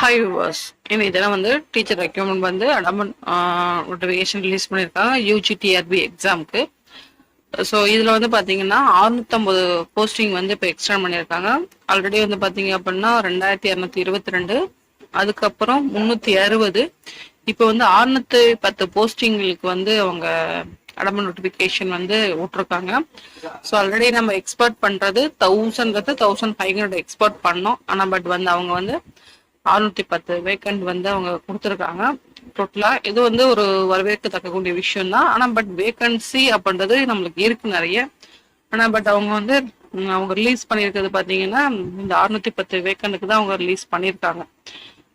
Hi viewers இன்னைக்கு இதெல்லாம் வந்து டீச்சர் ரெக்யூமெண்ட் வந்து அடமன் நோட்டிஃபிகேஷன் ரிலீஸ் பண்ணியிருக்காங்க யூஜிடிஆர்பி எக்ஸாமுக்கு ஸோ இதில் வந்து பார்த்தீங்கன்னா அறுநூத்தம்பது போஸ்டிங் வந்து இப்போ எக்ஸ்டெண்ட் பண்ணியிருக்காங்க. ஆல்ரெடி வந்து பார்த்தீங்க அப்படின்னா ரெண்டாயிரத்தி இரநூத்தி இருபத்தி ரெண்டு அதுக்கப்புறம் முந்நூற்றி அறுபது. இப்போ வந்து அறுநூத்தி பத்து போஸ்டிங்களுக்கு வந்து அவங்க அடமன் நோட்டிஃபிகேஷன் வந்து விட்ருக்காங்க ஸோ ஆல்ரெடி நம்ம எக்ஸ்போர்ட் பண்ணுறது thousand thousand five hundred export பண்ணோம். ஆனால் பட் வந்து அவங்க வந்து அறுநூத்தி பத்து வேக்கண்ட் வந்து அவங்க கொடுத்துருக்காங்க. டோட்டலா இது வந்து ஒரு வரவேற்கத்தக்கக்கூடிய விஷயம் தான் ஆனா பட் வேக்கன்சி அப்படின்றது நம்மளுக்கு இருக்கு நிறைய. ஆனா பட் அவங்க வந்து அவங்க ரிலீஸ் பண்ணியிருக்கிறது பாத்தீங்கன்னா இந்த அறுநூத்தி பத்து வேக்கண்டுக்கு தான் அவங்க ரிலீஸ் பண்ணியிருக்காங்க.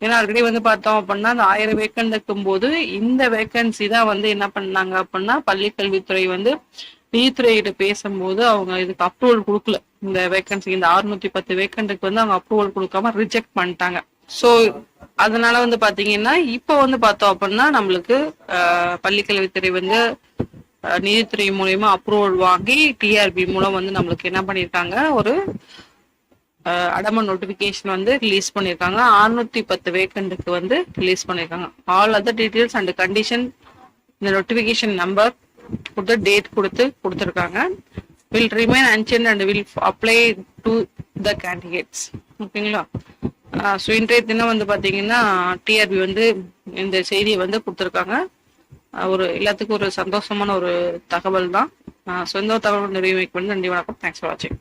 ஏன்னா ஆல்ரெடி வந்து பார்த்தோம் அப்படின்னா அந்த ஆயிரம் வேக்கண்ட் இருக்கும்போது இந்த வேக்கன்சி தான் வந்து என்ன பண்ணாங்க அப்படின்னா பள்ளி கல்வித்துறை வந்து நீதித்துறையிட்ட பேசும்போது அவங்க இதுக்கு அப்ரூவல் கொடுக்கல. இந்த வேக்கன்சி இந்த அறுநூத்தி பத்து வேக்கண்டுக்கு வந்து அவங்க அப்ரூவல் கொடுக்காம ரிஜெக்ட் பண்ணிட்டாங்க. ஸோ அதனால வந்து பாத்தீங்கன்னா இப்போ வந்து பார்த்தோம் அப்படின்னா நம்மளுக்கு ஆஹ், பள்ளிக்கல்வித்துறை வந்து நிதித்துறை மூலியமா அப்ரூவல் வாங்கி டிஆர்பி மூலம் வந்து நம்மளுக்கு என்ன பண்ணியிருக்காங்க ஒரு அடம நோட்டிபிகேஷன் வந்து ரிலீஸ் பண்ணியிருக்காங்க அறுநூத்தி பத்து வேக்கண்ட்டுக்கு வந்து ரிலீஸ் பண்ணியிருக்காங்க all other details and condition இந்த நோட்டிபிகேஷன் நம்பர் கொடுத்து டேட் கொடுத்து கொடுத்துருக்காங்க. Will remain unchanged and will apply to the candidates ஓகேங்களா ஸோ இன்றைய தினம் வந்து பார்த்தீங்கன்னா டிஆர்பி வந்து இந்த செய்தியை வந்து கொடுத்துருக்காங்க. ஒரு எல்லாத்துக்கும் ஒரு சந்தோஷமான ஒரு தகவல் தான் ஸோ இந்த தகவல் நிறைவேக்கு வந்து நன்றி வணக்கம். தேங்க்ஸ் ஃபார் வாட்சிங்